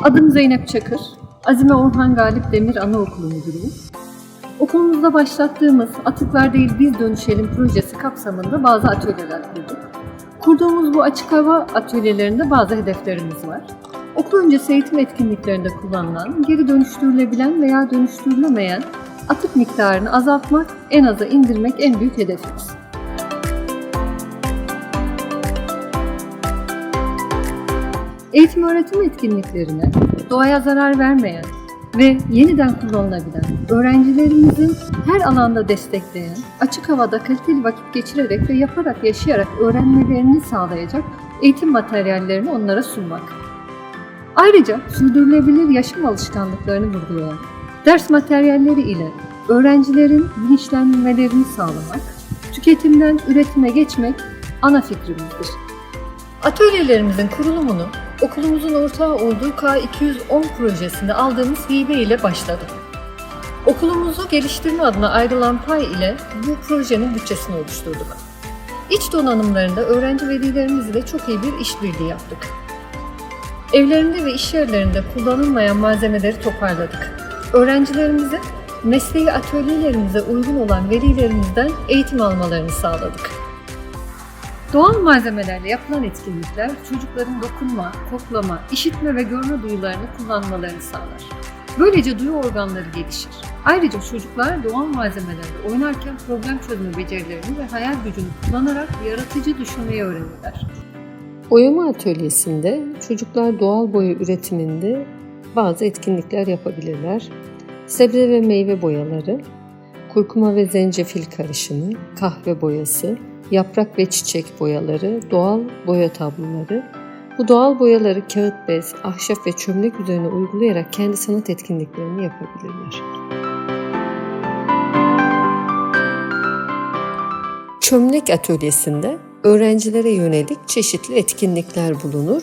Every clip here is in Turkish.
Adım Zeynep Çakır. Azime Orhan Galip Demir Anaokulu Müdürüyüm. Okulumuzda başlattığımız Atıklar Değil Biz Dönüşelim projesi kapsamında bazı atölyeler kurduk. Kurduğumuz bu açık hava atölyelerinde bazı hedeflerimiz var. Okul öncesi eğitim etkinliklerinde kullanılan, geri dönüştürülebilen veya dönüştürülemeyen atık miktarını azaltmak, en aza indirmek en büyük hedefimiz. Eğitim öğretim etkinliklerine doğaya zarar vermeyen ve yeniden kullanılabilen, öğrencilerimizin her alanda destekleyen, açık havada kaliteli vakit geçirerek ve yaparak yaşayarak öğrenmelerini sağlayacak eğitim materyallerini onlara sunmak. Ayrıca sürdürülebilir yaşam alışkanlıklarını vurgulayan ders materyalleri ile öğrencilerin bilinçlenmelerini sağlamak, tüketimden üretime geçmek ana fikrimizdir. Atölyelerimizin kurulumunu okulumuzun ortağı olduğu K210 projesinde aldığımız hibe ile başladık. Okulumuzu geliştirme adına ayrılan pay ile bu projenin bütçesini oluşturduk. İç donanımlarında öğrenci velilerimiz ile çok iyi bir işbirliği yaptık. Evlerinde ve iş yerlerinde kullanılmayan malzemeleri toparladık. Öğrencilerimize mesleği atölyelerimize uygun olan velilerimizden eğitim almalarını sağladık. Doğal malzemelerle yapılan etkinlikler çocukların dokunma, koklama, işitme ve görme duyularını kullanmalarını sağlar. Böylece duyu organları gelişir. Ayrıca çocuklar doğal malzemelerle oynarken problem çözme becerilerini ve hayal gücünü kullanarak yaratıcı düşünmeyi öğrenirler. Boyama atölyesinde çocuklar doğal boya üretiminde bazı etkinlikler yapabilirler. Sebze ve meyve boyaları, kurkuma ve zencefil karışımı, kahve boyası, yaprak ve çiçek boyaları, doğal boya tabloları. Bu doğal boyaları kağıt bez, ahşap ve çömlek üzerine uygulayarak kendi sanat etkinliklerini yapabilirler. Çömlek atölyesinde öğrencilere yönelik çeşitli etkinlikler bulunur.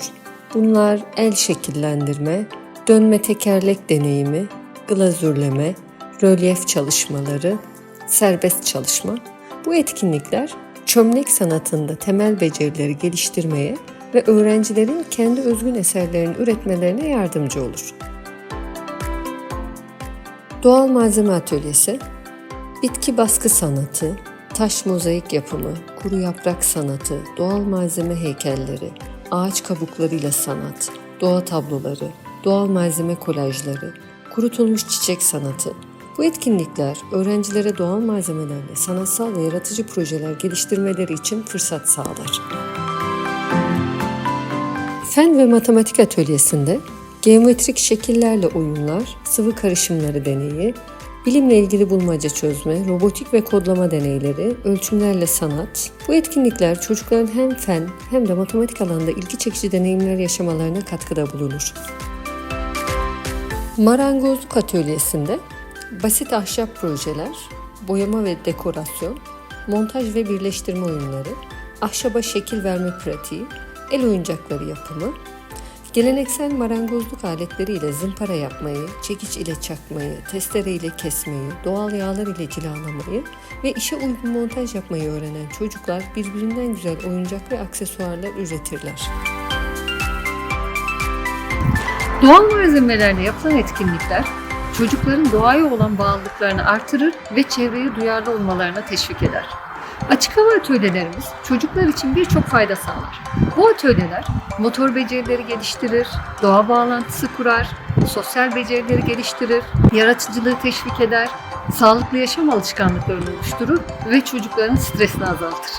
Bunlar el şekillendirme, dönme tekerlek deneyimi, glazürleme, rölyef çalışmaları, serbest çalışma. Bu etkinlikler çömlek sanatında temel becerileri geliştirmeye ve öğrencilerin kendi özgün eserlerini üretmelerine yardımcı olur. Doğal malzeme atölyesi, bitki baskı sanatı, taş mozaik yapımı, kuru yaprak sanatı, doğal malzeme heykelleri, ağaç kabuklarıyla sanat, doğa tabloları, doğal malzeme kolajları, kurutulmuş çiçek sanatı. Bu etkinlikler öğrencilere doğal malzemelerle sanatsal ve yaratıcı projeler geliştirmeleri için fırsat sağlar. Fen ve matematik atölyesinde geometrik şekillerle oyunlar, sıvı karışımları deneyi, bilimle ilgili bulmaca çözme, robotik ve kodlama deneyleri, ölçümlerle sanat. Bu etkinlikler çocukların hem fen hem de matematik alanda ilgi çekici deneyimler yaşamalarına katkıda bulunur. Marangozluk atölyesinde basit ahşap projeler, boyama ve dekorasyon, montaj ve birleştirme oyunları, ahşaba şekil verme pratiği, el oyuncakları yapımı, geleneksel marangozluk aletleriyle zımpara yapmayı, çekiç ile çakmayı, testere ile kesmeyi, doğal yağlar ile cilalamayı ve işe uygun montaj yapmayı öğrenen çocuklar birbirinden güzel oyuncak ve aksesuarlar üretirler. Doğal malzemelerle yapılan etkinlikler çocukların doğaya olan bağlılıklarını artırır ve çevreye duyarlı olmalarına teşvik eder. Açık hava atölyelerimiz çocuklar için birçok fayda sağlar. Bu atölyeler motor becerileri geliştirir, doğa bağlantısı kurar, sosyal becerileri geliştirir, yaratıcılığı teşvik eder, sağlıklı yaşam alışkanlıklarını oluşturur ve çocukların stresini azaltır.